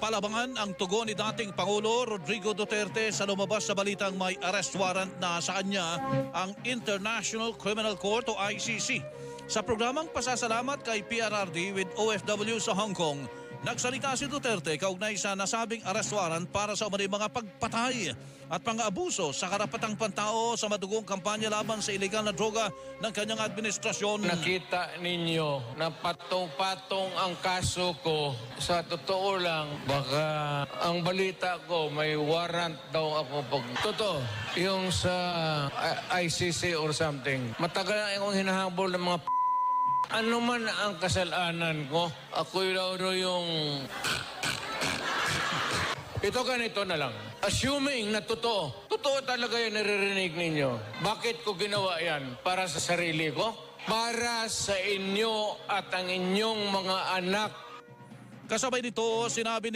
Palabangan ang tugon ni dating Pangulo Rodrigo Duterte sa lumabas sa balitang may arrest warrant na sa kanya ang International Criminal Court o ICC. Sa programang pasasalamat kay PRRD with OFW sa Hong Kong, nagsalita si Duterte kaugnay sa nasabing arrest para sa umano'y mga pagpatay at pang-abuso sa karapatang pantao sa madugong kampanya laban sa ilegal na droga ng kanyang administrasyon. Nakita ninyo na patong-patong ang kaso ko. Sa totoo lang, baka ang balita ko may warrant daw ako pag... Totoo, yung sa ICC or something. Matagal na akong hinahabol ng mga ano man ang kasalanan ko, ako daw daw yung... Ito ganito na lang. Assuming na totoo, totoo talaga yung naririnig ninyo. Bakit ko ginawa yan? Para sa sarili ko? Para sa inyo at ang inyong mga anak Kasabay nito, sinabi ni